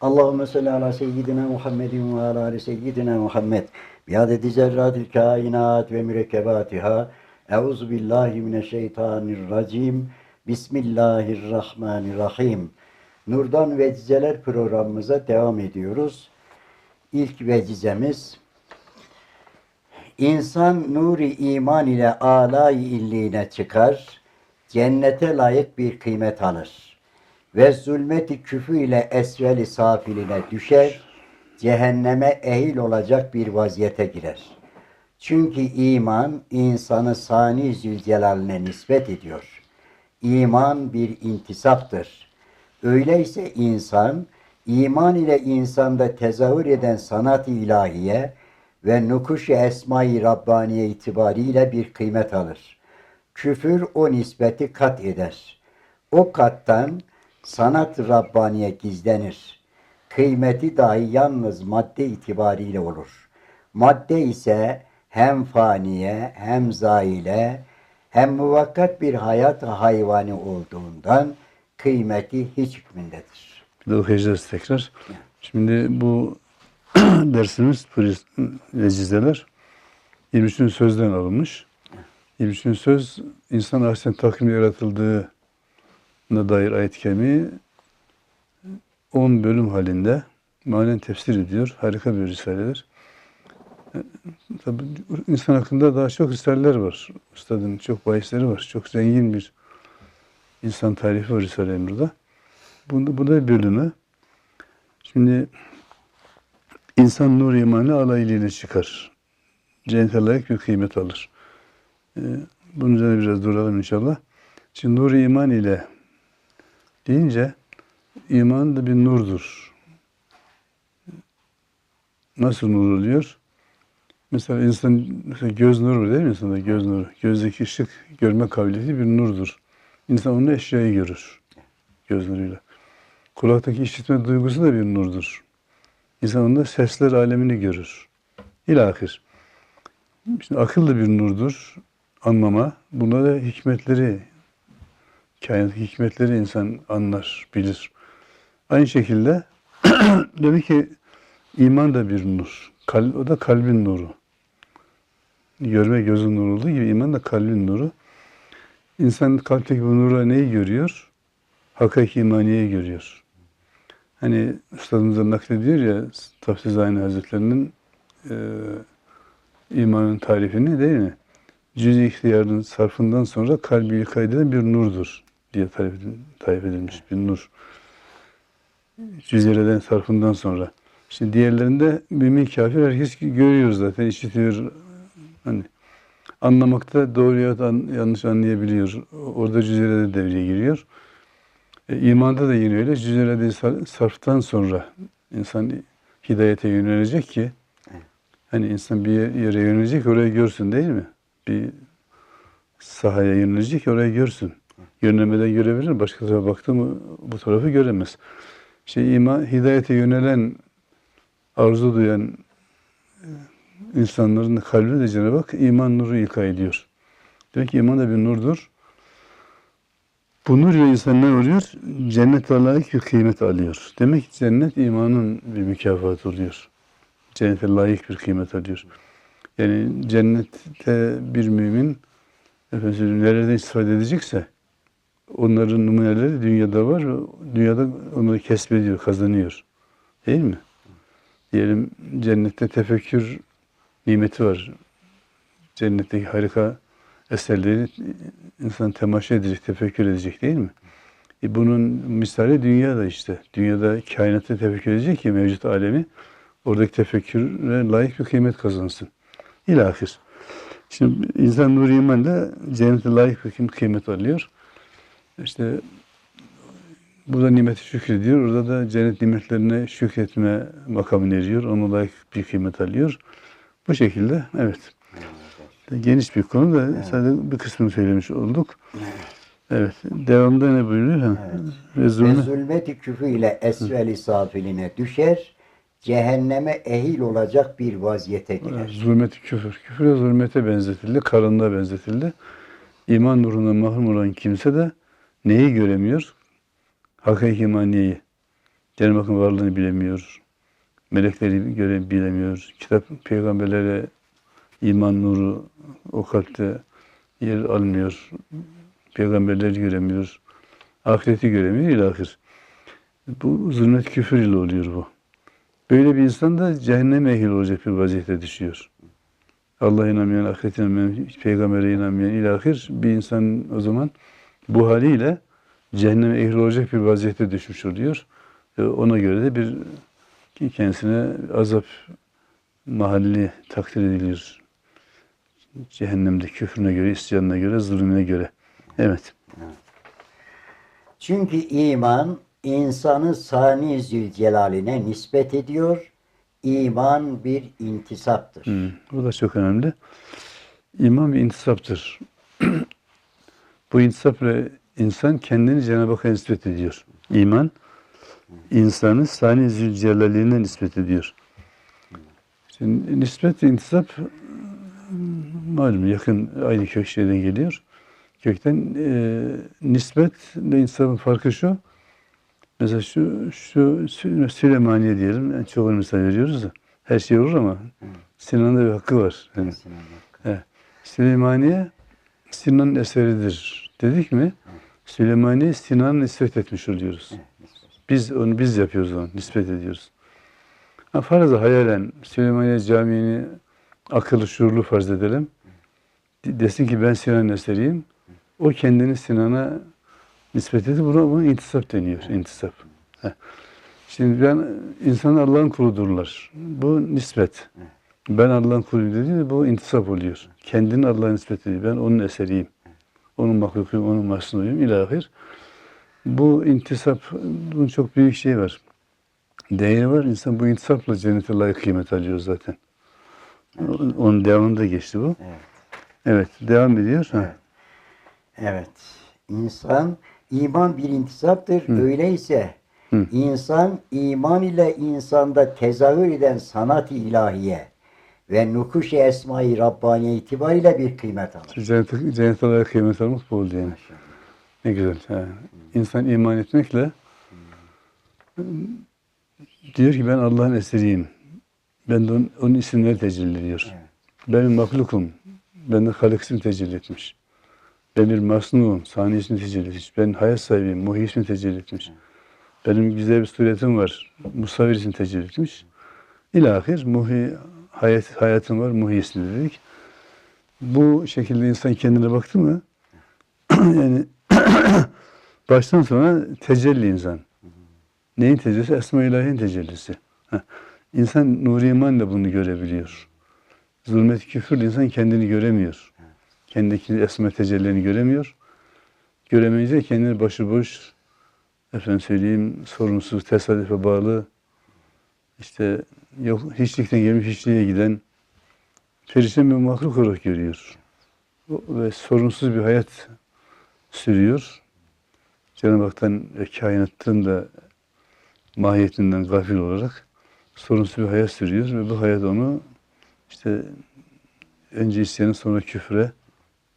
Allahümme salli ala seyyidina Muhammedin ve ala ali seyyidina Muhammed. Biadeti zerratil kainat ve mürekkebatiha. Euzu billahi mineşşeytanirracim. Bismillahirrahmanirrahim. Nurdan Vecizeler programımıza devam ediyoruz. İlk vecizemiz İnsan nuri iman ile alay illiğine çıkar, cennete layık bir kıymet alır. Ve zulmeti küfü ile esveli safiline düşer, cehenneme ehil olacak bir vaziyete girer. Çünkü iman insanı sani zülcelaline nispet ediyor. İman bir intisaptır. Öyleyse insan, iman ile insanda tezahür eden sanat-ı ilahiye ve nukuş-i esma-i Rabbaniye itibariyle bir kıymet alır. Küfür o nispeti kat eder. O kattan sanat-ı Rabbaniye gizlenir. Kıymeti dahi yalnız madde itibariyle olur. Madde ise hem faniye hem zaile hem muvakkat bir hayat hayvani olduğundan kıymeti hiç hükmündedir. Bir de okuyacağız tekrar. Şimdi bu dersimiz vecizeler 23. sözden alınmış. 23. söz insan ahsen takvimde yaratıldığına dair ayet-i kerime 10 bölüm halinde manen tefsir ediyor. Harika bir risaledir. Tabii insan hakkında daha çok risaleler var. Üstadın çok bahisleri var. Çok zengin bir insan tarifi var Risale-i Emr'da. Bu, bu da bir bölümü. Şimdi insan nur imanı alaylığıyla çıkar. Cennete layık bir kıymet alır. Ee, bunun üzerine biraz duralım inşallah. Şimdi nur iman ile deyince iman da bir nurdur. Nasıl nur oluyor? Mesela insan mesela göz nuru değil mi insanda göz nuru? Gözdeki ışık görme kabiliyeti bir nurdur. İnsan onu eşyayı görür göz nuruyla. Kulaktaki işitme duygusu da bir nurdur. İnsan onda sesler alemini görür. İlahir. Şimdi akıl da bir nurdur. Anlama. Bunda da hikmetleri, kainat hikmetleri insan anlar, bilir. Aynı şekilde demek ki iman da bir nur. Kal, o da kalbin nuru. Görme gözün nuru olduğu gibi iman da kalbin nuru. İnsan kalpteki bu nurla neyi görüyor? Hakiki imaniyeyi görüyor. Hani üstadımıza naklediyor ya Tafsiz Aynı Hazretlerinin e, imanın tarifini değil mi? Cüz-i ihtiyarın sarfından sonra kalbi kaydeden bir nurdur diye tarif, tarif edilmiş bir nur. Cüzereden sarfından sonra. Şimdi diğerlerinde mümin kafir herkes görüyor zaten, işitiyor. Hani anlamakta doğru ya da yanlış anlayabiliyor. Orada cüzerede devreye giriyor. E, imanda da yine öyle. Cüzerede sarftan sonra insan hidayete yönelecek ki hani insan bir yere yönelecek orayı görsün değil mi? Bir sahaya yönelecek orayı görsün. Yönlemeden görebilir. Başka tarafa baktı mı bu tarafı göremez. İşte iman, hidayete yönelen, arzu duyan insanların kalbine de Cenab-ı Hak iman nuru ilka ediyor. Demek ki iman da bir nurdur. Bu nur ile insan ne oluyor? Cennet layık bir kıymet alıyor. Demek ki cennet imanın bir mükafatı oluyor. Cennete layık bir kıymet alıyor. Yani cennette bir mümin nereden istifade edecekse onların numuneleri dünyada var. Dünyada onları kesbediyor, kazanıyor. Değil mi? Diyelim cennette tefekkür nimeti var. Cennetteki harika eserleri insan temaşa edecek, tefekkür edecek değil mi? E bunun misali dünyada işte. Dünyada kainatı tefekkür edecek ki mevcut alemi oradaki tefekküre layık bir kıymet kazansın. İlahir. Şimdi insan nur imanla cennete layık bir kıymet alıyor. İşte burada nimeti şükrediyor. Orada da cennet nimetlerine şükretme makamını eriyor. Ona layık bir kıymet alıyor. Bu şekilde evet. Geniş bir konu da evet. sadece bir kısmını söylemiş olduk. Evet. Devamında ne buyuruyor? Evet. Ve Ve zulme, zulmeti küfü ile esveli safiline düşer, cehenneme ehil olacak bir vaziyete girer. zulmeti küfür. Küfüre zulmete benzetildi, karanlığa benzetildi. İman nurundan mahrum olan kimse de neyi göremiyor? Hakiki imaniyeyi. Cenab-ı Hakk'ın varlığını bilemiyor. Melekleri göre bilemiyor. Kitap peygamberlere iman nuru o kalpte yer almıyor. Peygamberleri göremiyor. Ahireti göremiyor ilahir. Bu zulmet küfür ile oluyor bu. Böyle bir insan da cehennem ehli olacak bir vaziyete düşüyor. Allah'a inanmayan, ahirete inanmayan, peygambere inanmayan ilahir bir insan o zaman bu haliyle cehennem ehli olacak bir vaziyete düşmüş oluyor. Ona göre de bir kendisine azap mahalli takdir edilir. Cehennemde küfrüne göre, isyanına göre, zulmüne göre. Evet. Çünkü iman insanı Sani Zülcelal'ine nispet ediyor. İman bir intisaptır. Hı, bu da çok önemli. İman bir intisaptır. bu intisapla insan kendini Cenab-ı Hakk'a nispet ediyor. İman, insanı Sani Zülcelal'ine nispet ediyor. Şimdi nispet, intisap malum yakın aynı kök şeyden geliyor. Kökten e, nispetle intisapın farkı şu. Mesela şu, şu Sü- Süleymaniye diyelim. En çok misal veriyoruz da. Her şey olur ama Sinan'ın da bir hakkı var. Yani, Sinan Hakkı. evet. Süleymaniye Sinan'ın eseridir. Dedik mi? Süleymaniye Sinan'ın nispet etmiş oluyoruz. Biz onu biz yapıyoruz onu, nispet ediyoruz. Ha, faraza hayalen Süleymaniye Camii'ni akıllı şuurlu farz edelim. De- Desin ki ben Sinan'ın eseriyim. O kendini Sinan'a nispet edip buna, buna intisap deniyor. İntisap. Heh. Şimdi ben insan Allah'ın kuludurlar. Bu nispet. Ben Allah'ın kuluyum dediğinde bu intisap oluyor. Kendini Allah'a nispet ediyor. Ben onun eseriyim. Onun mahlukuyum, onun masnuyum. İlahir. Bu intisap, bunun çok büyük şey var. Değeri var. İnsan bu intisapla cennete layık kıymet alıyor zaten. Onun devamında geçti bu. Evet. Evet, devam ediyor. Ha. Evet. Evet. İnsan iman bir intisaptır. Öyleyse Hı. insan iman ile insanda tezahür eden sanat-ı ilahiye ve nukuş-i esma-i Rabbaniye itibariyle bir kıymet alır. Cennete, cennete layık kıymet almak bu oldu yani. Ne güzel. Ha. İnsan iman etmekle diyor ki ben Allah'ın eseriyim. Ben de onun, onun isimleri tecelli ediyor. Evet. Ben bir mahlukum. Ben de Halik ismi tecelli etmiş. Ben bir masnuum. Sani ismi tecelli etmiş. Ben hayat sahibiyim. Muhi ismi tecelli etmiş. Benim güzel bir suretim var. Musavir ismi tecelli etmiş. İlahir muhi hayat, hayatım var. İsmi dedik. Bu şekilde insan kendine baktı mı yani baştan sona tecelli insan. Neyin tecellisi? Esma-i İlahi'nin tecellisi. İnsan nur iman da bunu görebiliyor. Zulmet küfür insan kendini göremiyor. Kendiki esma tecellilerini göremiyor. Göremeyince kendini başıboş, efendim söyleyeyim, sorunsuz, tesadüfe bağlı, işte yok, hiçlikten gelmiş hiçliğe giden perişan bir mahluk olarak görüyor. Ve sorunsuz bir hayat sürüyor. Cenab-ı Hak'tan ve kainattan da mahiyetinden gafil olarak sorunsuz bir hayat sürüyor ve bu hayat onu işte önce isyanı sonra küfre,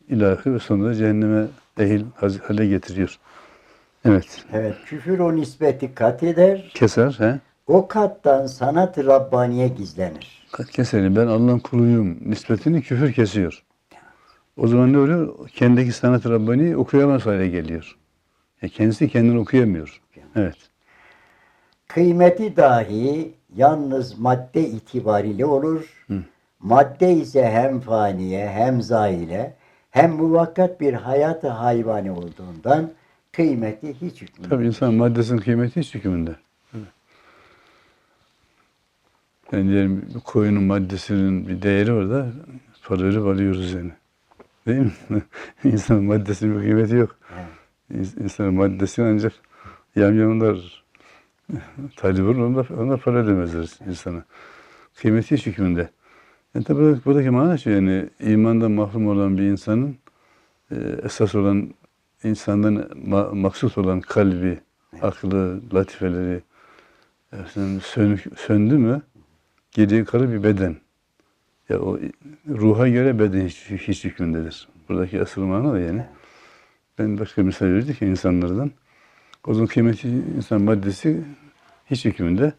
ilahi ve sonra cehenneme ehil hale getiriyor. Evet. Evet, küfür o nispeti kat eder. Keser. He? O kattan sanat-ı Rabbaniye gizlenir. Kat keseri. Ben Allah'ın kuluyum. Nispetini küfür kesiyor. O zaman ne oluyor? Kendiki sanat Rabbani okuyamaz hale geliyor. Ya kendisi kendini okuyamıyor. Evet. Kıymeti dahi yalnız madde itibariyle olur. Madde ise hem faniye hem zaile hem muvakkat bir hayatı hayvani olduğundan kıymeti hiç hükmü. Tabii insan maddesinin kıymeti hiç hükmünde. Evet. Yani diyelim koyunun maddesinin bir değeri var da para verip alıyoruz yani. Değil mi? İnsanın maddesinin bir kıymeti yok. İnsanın maddesi ancak yamyamlar talip olur, ona, ona para ödemezler insana. Kıymeti hiç hükmünde. Yani tabi buradaki, buradaki mana şu yani imandan mahrum olan bir insanın e, esas olan insandan ma- maksut olan kalbi, aklı, latifeleri efendim, sönük, söndü mü geriye kalır bir beden. Ya o ruha göre beden hiç, hiç hükmündedir. Buradaki asıl mana da yani. Ben başka misal verdik ya insanlardan. O zaman kıymeti insan maddesi Hiç hükmünde.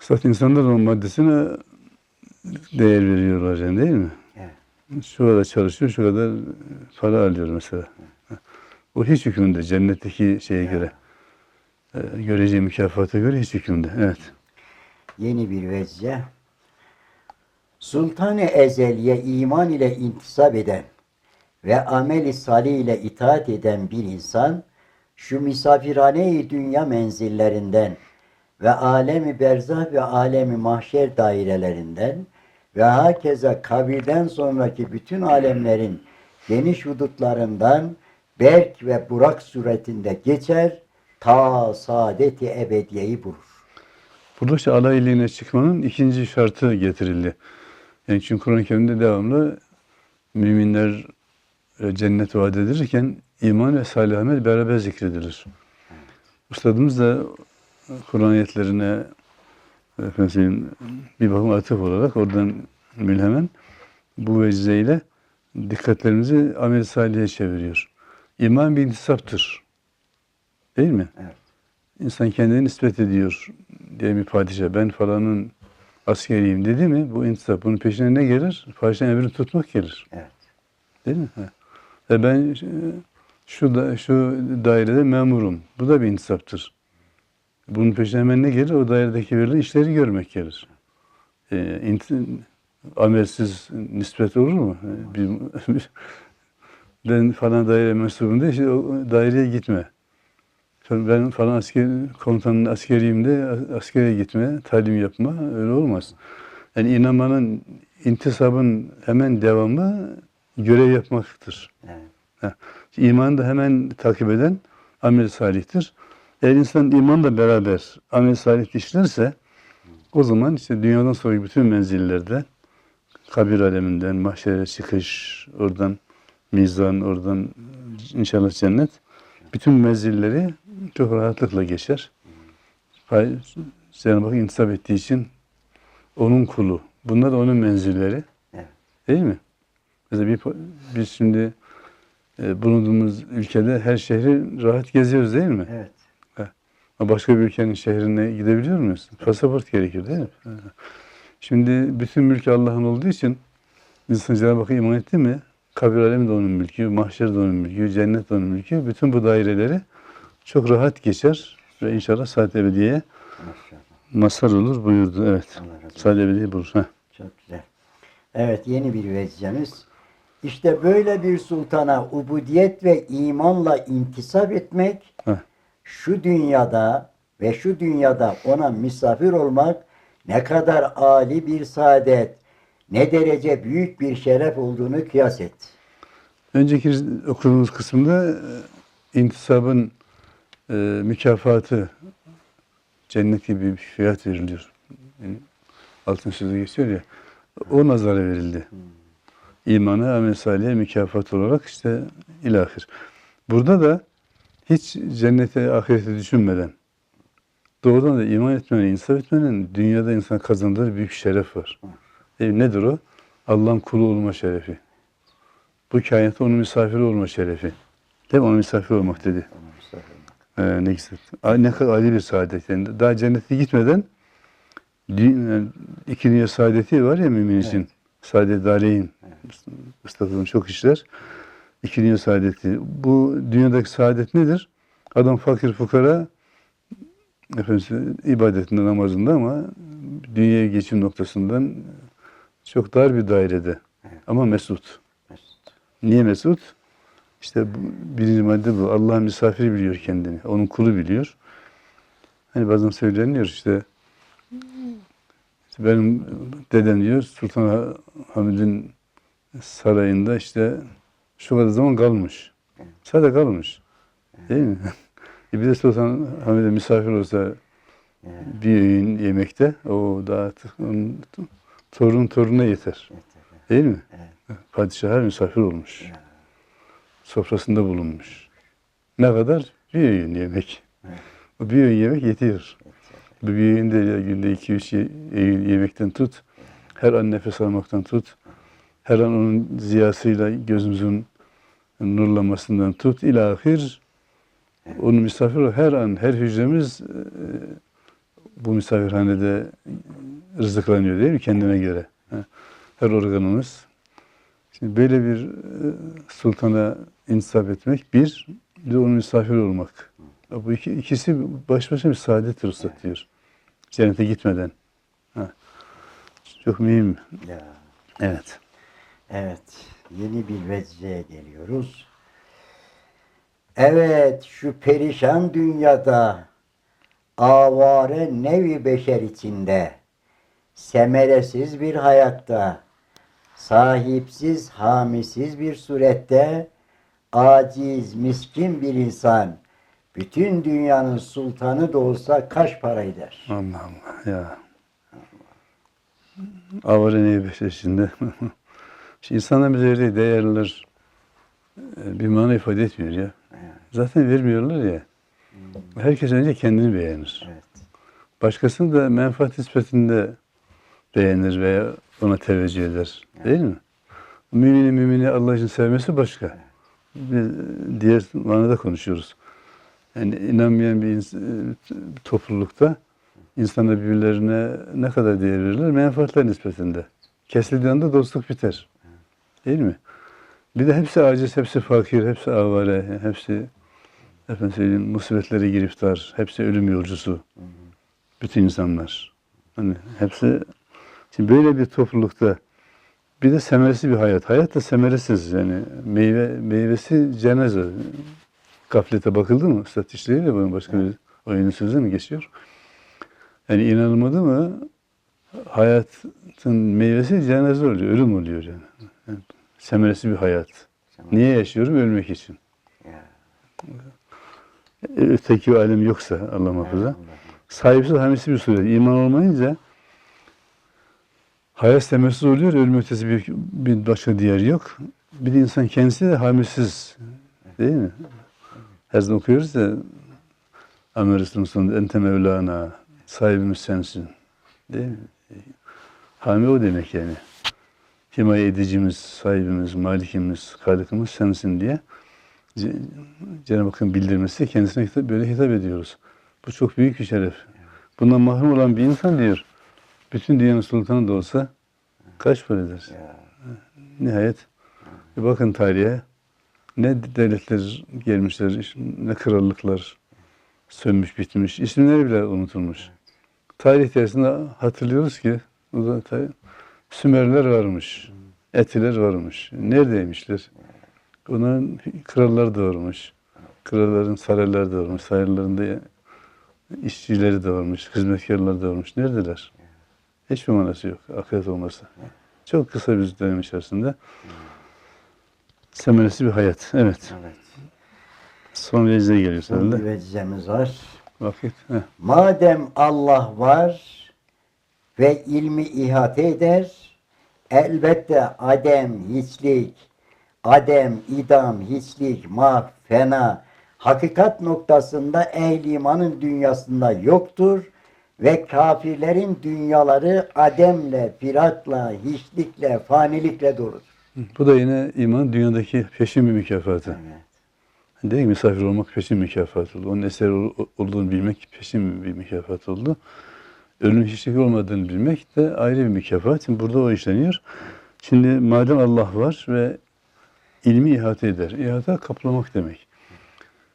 Zaten insanlar o maddesine değer veriyorlar yani değil mi? Evet. Şu kadar çalışıyor, şu kadar para alıyor mesela. O hiç hükmünde, cennetteki şeye göre. e, Göreceği mükafata göre hiç hükmünde. Evet. Yeni bir vezce. Sultan-ı Ezeli'ye iman ile intisap eden ve ameli salih ile itaat eden bir insan şu misafirhane-i dünya menzillerinden ve alemi berzah ve alemi mahşer dairelerinden ve hakeza kabirden sonraki bütün alemlerin geniş hudutlarından berk ve burak suretinde geçer ta saadeti ebediyeyi bulur. Burada işte alay iliğine çıkmanın ikinci şartı getirildi. Yani çünkü Kur'an-ı Kerim'de devamlı müminler e, cennet vaat edilirken iman ve salih amel beraber zikredilir. Üstadımız da Kur'an ayetlerine efendim bir bakıma atıf olarak oradan mülhemen bu vecizeyle dikkatlerimizi amel salihe çeviriyor. İman bir intisaptır. Değil mi? Evet. İnsan kendini nispet ediyor diye bir padişah. Ben falanın askeriyim dedi mi bu intisap. Bunun peşine ne gelir? Padişahın emrini tutmak gelir. Evet. Değil mi? Ha. Ve ben e, şu da, şu dairede memurum. Bu da bir intisaptır. Bunun peşine hemen ne gelir? O dairedeki verilen işleri görmek gelir. E, int- amelsiz nispet olur mu? E, Bir, ben falan daire mensubum de işte o daireye gitme. Sonra Ben falan asker, komutanın askeriyim de askere gitme, talim yapma öyle olmaz. Yani inanmanın, intisabın hemen devamı görev yapmaktır. Evet. İmanı da hemen takip eden amel salihtir. Eğer insan imanla beraber amel salih işlerse o zaman işte dünyadan sonraki bütün menzillerde kabir aleminden, mahşere çıkış, oradan mizan, oradan inşallah cennet bütün menzilleri çok rahatlıkla geçer. Cenab-ı Hak intisap ettiği için onun kulu. Bunlar da onun menzilleri. Evet. Değil mi? Mesela bir, biz şimdi e, bulunduğumuz ülkede her şehri rahat geziyoruz değil mi? Evet. Ama başka bir ülkenin şehrine gidebiliyor muyuz? Pasaport gerekir değil mi? Şimdi bütün mülk Allah'ın olduğu için insan Cenab-ı Hakk'a iman etti mi? Kabir alemi de onun mülkü, mahşer de onun mülkü, cennet de onun mülkü. Bütün bu daireleri çok rahat geçer ve inşallah saat ebediyeye mazhar olur buyurdu. Evet. Saat ebediye bulur. Heh. Çok güzel. Evet yeni bir vezcemiz. İşte böyle bir sultana ubudiyet ve imanla intisap etmek Heh. şu dünyada ve şu dünyada ona misafir olmak ne kadar âli bir saadet, ne derece büyük bir şeref olduğunu kıyas et. Önceki okuduğumuz kısımda e, intisabın e, mükafatı cennet gibi bir fiyat veriliyor. Yani altın sözü geçiyor ya. O nazara verildi. İmana, amel salihe mükafat olarak işte ilahir. Burada da hiç cennete, ahirete düşünmeden doğrudan da iman etmenin, insaf etmenin dünyada insan kazandığı büyük şeref var. E, nedir o? Allah'ın kulu olma şerefi. Bu kainatta onun misafiri olma şerefi. Değil mi? Onun misafir olmak dedi. Ee, ne güzel. Ne kadar âli bir saadet. Yani daha cennete gitmeden yani iki dünya saadeti var ya mümin için. Saadet dareyn. Üstadın çok işler. İki dünya saadeti. Bu dünyadaki saadet nedir? Adam fakir fukara efendim, ibadetinde, namazında ama dünyaya geçim noktasından çok dar bir dairede. Ama mesut. Mesut. Niye mesut? İşte birinci madde bu. Allah'ın misafiri biliyor kendini. Onun kulu biliyor. Hani bazen söyleniyor işte, işte benim dedem diyor Sultan Hamid'in sarayında işte şu kadar zaman kalmış. Sadece kalmış. Değil mi? E bir de Sultan Hamid'e misafir olsa bir öğün yemekte o da artık onun torun toruna yeter. Değil mi? Padişaha misafir olmuş. Sofrasında bulunmuş. Ne kadar? Bir öğün yemek. O bir öğün yemek yetiyor. Bu bir öğün de günde iki üç öğün yemekten tut. Her an nefes almaktan tut. Her an onun ziyasıyla gözümüzün nurlanmasından tut. İlahir Onun misafir her an, her hücremiz e, bu misafirhanede rızıklanıyor değil mi kendine göre? Her organımız. Şimdi böyle bir e, sultana intisap etmek bir, bir de onun misafir olmak. Bu iki, ikisi baş başa bir saadet ruhsat diyor. Cennete gitmeden. Ha. Çok mühim. Ya. Evet. Evet, yeni bir veciheye geliyoruz. Evet, şu perişan dünyada avare nevi beşer içinde semeresiz bir hayatta sahipsiz, hamisiz bir surette aciz, miskin bir insan bütün dünyanın sultanı da olsa kaç para eder? Allah Allah ya. Avare neyi. Şimdi insanlar bize verdiği değerler e, bir mana ifade etmiyor ya. Zaten vermiyorlar ya. Herkes önce kendini beğenir. Evet. Başkasını da menfaat nispetinde beğenir veya ona teveccüh eder. Değil mi? Mümini mümini Allah için sevmesi başka. Biz diğer manada konuşuyoruz. Yani inanmayan bir e, toplulukta insanlar birbirlerine ne kadar değer verirler? Menfaatler nispetinde. Kesildiği anda dostluk biter. Değil mi? Bir de hepsi aciz, hepsi fakir, hepsi avare, hepsi efendim söyleyeyim, musibetlere giriftar, hepsi ölüm yolcusu. Bütün insanlar. Hani hepsi şimdi böyle bir toplulukta bir de semeresi bir hayat. Hayat da semeresiz yani meyve meyvesi cenaze. Gaflete bakıldı mı? Üstad işleriyle bunun başka bir oyunun sözü mü geçiyor? Yani inanılmadı mı hayatın meyvesi cenaze oluyor, ölüm oluyor yani. yani semeresi bir hayat. Niye yaşıyorum? Ölmek için. Ya. Öteki alem yoksa Allah muhafaza. Sahipsiz hamisi bir suret. İman olmayınca hayat semersiz oluyor, ölüm ötesi bir, bir başka diğer yok. Bir insan kendisi de hamisiz. Değil mi? Her zaman okuyoruz ya Amerika'nın sonunda ente mevlana, sahibimiz sensin. Değil mi? Hami o demek yani. Himaye edicimiz, sahibimiz, malikimiz, kalıkımız sensin diye Cenab-ı Hakk'ın bildirmesi kendisine böyle hitap ediyoruz. Bu çok büyük bir şeref. Bundan mahrum olan bir insan diyor. Bütün dünyanın sultanı da olsa kaç para eder? Nihayet bir bakın tarihe ne devletler gelmişler, ne krallıklar sönmüş bitmiş, isimleri bile unutulmuş. Tarih içerisinde hatırlıyoruz ki o da Sümerler varmış, Etiler varmış. Neredeymişler? Onların krallar doğurmuş. Kralların sarayları doğurmuş. Saraylarında işçileri doğurmuş, hizmetkarlar doğurmuş. Neredeler? Hiçbir manası yok. Ahiret olması. Çok kısa bir dönem içerisinde semeresi bir hayat. Evet. Evet. Son vecde geliyor Son bir vecihemiz var. Vakit. Heh. Madem Allah var ve ilmi ihate eder, elbette adem, hiçlik, adem, idam, hiçlik, mah, fena, hakikat noktasında ehl imanın dünyasında yoktur ve kafirlerin dünyaları ademle, firakla, hiçlikle, fanilikle doludur. Bu da yine iman dünyadaki peşin bir mükafatı. Evet. Değil mi? Misafir olmak peşin mükafat oldu. Onun eseri ol- olduğunu bilmek peşin bir mükafat oldu. Ölüm hiçlik olmadığını bilmek de ayrı bir mükafat. Şimdi burada o işleniyor. Şimdi madem Allah var ve ilmi ihate eder. İhate kaplamak demek.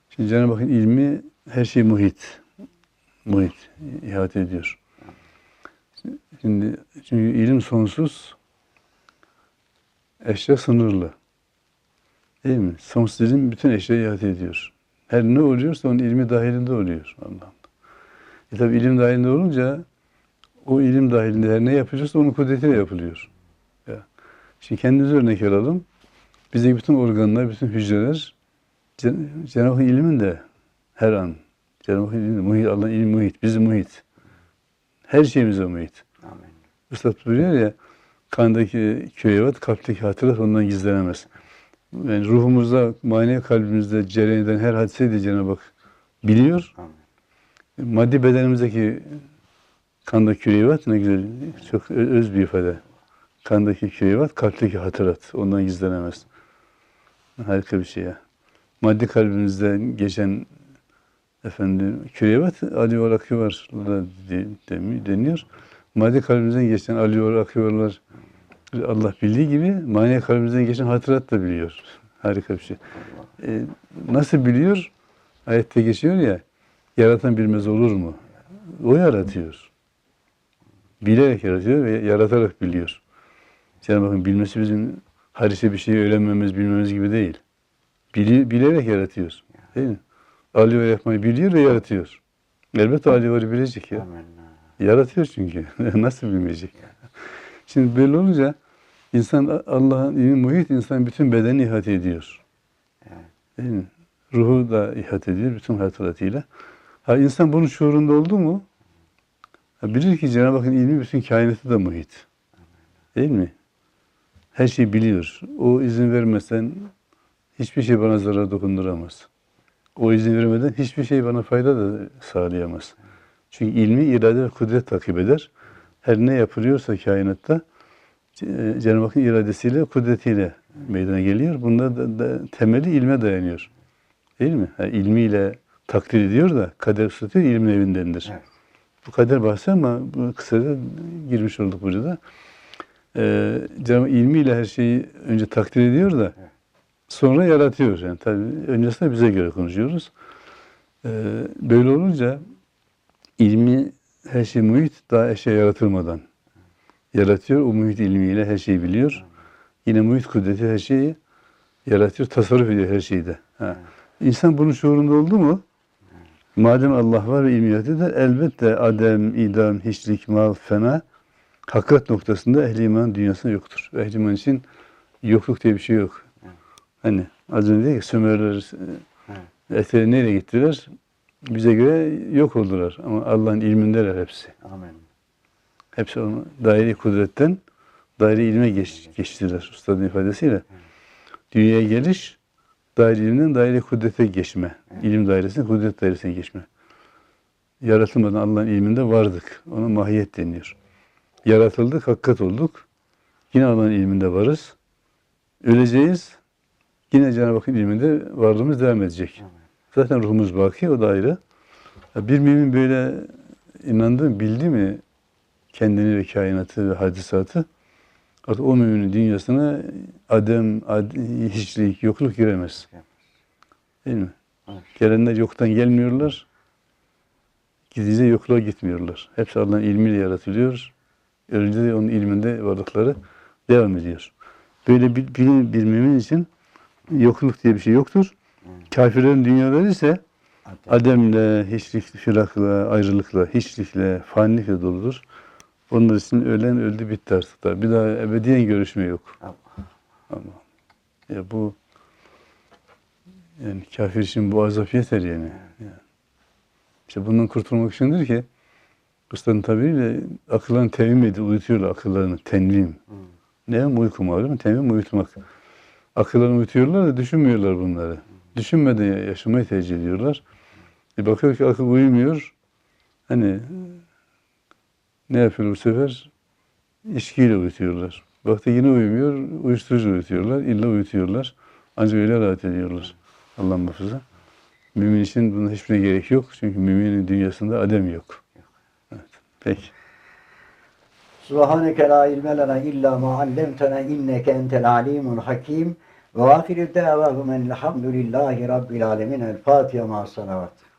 Şimdi Cenab-ı Hakk'ın ilmi her şey muhit. Muhit. ihate ediyor. Şimdi çünkü ilim sonsuz, eşya sınırlı. Değil mi? Sonsuz ilim bütün eşyayı ihate ediyor. Her ne oluyorsa onun ilmi dahilinde oluyor Allah'ım. E tabi ilim dahilinde olunca o ilim dahilinde her ne yapacaksa onun kudretiyle yapılıyor. Ya. Şimdi kendimize örnek alalım. Bizdeki bütün organlar, bütün hücreler Cen- Cenab-ı Hakk'ın ilminde her an. Cenab-ı ilminde muhit, Allah'ın ilmi muhit, bizi muhit. Her şeyimize muhit. Amin. Üstad buyuruyor ya, kandaki kürevat, kalpteki hatırat ondan gizlenemez. Yani ruhumuzda, manevi kalbimizde cereyan eden her hadiseyi de Cenab-ı Hak biliyor. Amin. Maddi bedenimizdeki kandaki kürevat ne güzel, çok öz bir ifade. Kandaki kürevat, kalpteki hatırat ondan gizlenemez. Harika bir şey ya. Maddi kalbimizde geçen efendim kürevat Ali ve Akıvar da de- demi- deniyor. Madde kalbimizden geçen Ali ve Akıvarlar Allah bildiği gibi mani kalbimizden geçen hatırat da biliyor. Harika bir şey. Ee, nasıl biliyor? Ayette geçiyor ya, yaratan bilmez olur mu? O yaratıyor. Bilerek yaratıyor ve yaratarak biliyor. Cenab-ı Hakk'ın bilmesi bizim hadise bir şeyi öğrenmemiz, bilmemiz gibi değil. Bili, bilerek yaratıyor. Değil mi? Ali ve yapmayı biliyor ve yaratıyor. Elbette Ali varı bilecek ya. Yaratıyor çünkü. Nasıl bilmeyecek? Şimdi böyle olunca insan Allah'ın ilmi muhit insan bütün bedeni ihate ediyor. Değil mi? Ruhu da ihate ediyor bütün hatıratıyla. Ha insan bunun şuurunda oldu mu? Ha, bilir ki Cenab-ı Hakk'ın ilmi bütün kainatı da muhit. Değil mi? Her şeyi biliyor. O izin vermesen hiçbir şey bana zarar dokunduramaz. O izin vermeden hiçbir şey bana fayda da sağlayamaz. Çünkü ilmi irade ve kudret takip eder. Her ne yapılıyorsa kainatta e, Cenab-ı Hakk'ın iradesiyle, kudretiyle meydana geliyor. Bunda da, da temeli ilme dayanıyor. Değil mi? Ha, ilmiyle takdir ediyor da kader tutuyor ilmin evindendir. Evet. Bu kader bahsi ama kısaca girmiş olduk burada da. Ee, Cenab-ı ilmiyle her şeyi önce takdir ediyor da sonra yaratıyor. Yani tabii öncesinde bize göre konuşuyoruz. Ee, böyle olunca ilmi her şey muhit daha eşya yaratılmadan yaratıyor. O muhit ilmiyle her şeyi biliyor. Yine muhit kudreti her şeyi yaratıyor, tasarruf ediyor her şeyde. Ha. İnsan bunun şuurunda oldu mu? Madem Allah var ve ilmiyat eder, elbette adem, idam, hiçlik, mal, fena hakikat noktasında ehli iman dünyasında yoktur. Ehli iman için yokluk diye bir şey yok. Hani az önce dedi ki Sümerler e, eteri nereye gittiler? Bize göre yok oldular. Ama Allah'ın ilmindeler hepsi. Amin. Hepsi onu daire kudretten daire ilme geç, geçtiler ustadın ifadesiyle. Dünyaya geliş daire ilimden daire kudrete geçme. İlim dairesine kudret dairesine geçme. Yaratılmadan Allah'ın ilminde vardık. Ona mahiyet deniyor. Yaratıldık, hakikat olduk. Yine Allah'ın ilminde varız. Öleceğiz. Yine Cenab-ı Hakk'ın ilminde varlığımız devam edecek. Zaten ruhumuz baki, o da ayrı. Bir mümin böyle inandığı, bildi mi kendini ve kainatı ve hadisatı artık o müminin dünyasına adem, ad, hiçlik, yokluk giremez. Değil mi? Evet. Gelenler yoktan gelmiyorlar. Gidince yokluğa gitmiyorlar. Hepsi Allah'ın ilmiyle yaratılıyor. Ölünce de onun ilminde varlıkları devam ediyor. Böyle bir, bir, bir mümin için yokluk diye bir şey yoktur. Kafirlerin dünyaları ise ademle, hiçlik, firakla, ayrılıkla, hiçlikle, fanilikle doludur. Onlar için ölen öldü bitti artık da. Bir daha ebediyen görüşme yok. Ama ya bu yani kafir için bu azap yeter yani. yani. İşte bundan kurtulmak içindir ki Usta'nın tabiriyle akıllarını tevhim edip uyutuyorlar akıllarını. Tenvim. Ne? Uyku malum. Tenvim uyutmak. Akıllarını uyutuyorlar da düşünmüyorlar bunları. Düşünmeden yaşamayı tercih ediyorlar. E bakıyor ki akıl uyumuyor. Hani ne yapıyor bu sefer? İçkiyle uyutuyorlar. Baktı yine uyumuyor, uyuşturucu uyutuyorlar, illa uyutuyorlar. Ancak öyle rahat ediyorlar. Allah muhafaza. Mümin için bunun hiçbirine gerek yok. Çünkü müminin dünyasında adem yok. Evet. Peki. Subhaneke la ilme lena illa ma allamtena inneke entel alimul hakim. Ve ahiru davahum enelhamdülillahi rabbil alemin. El Fatiha ma salavat.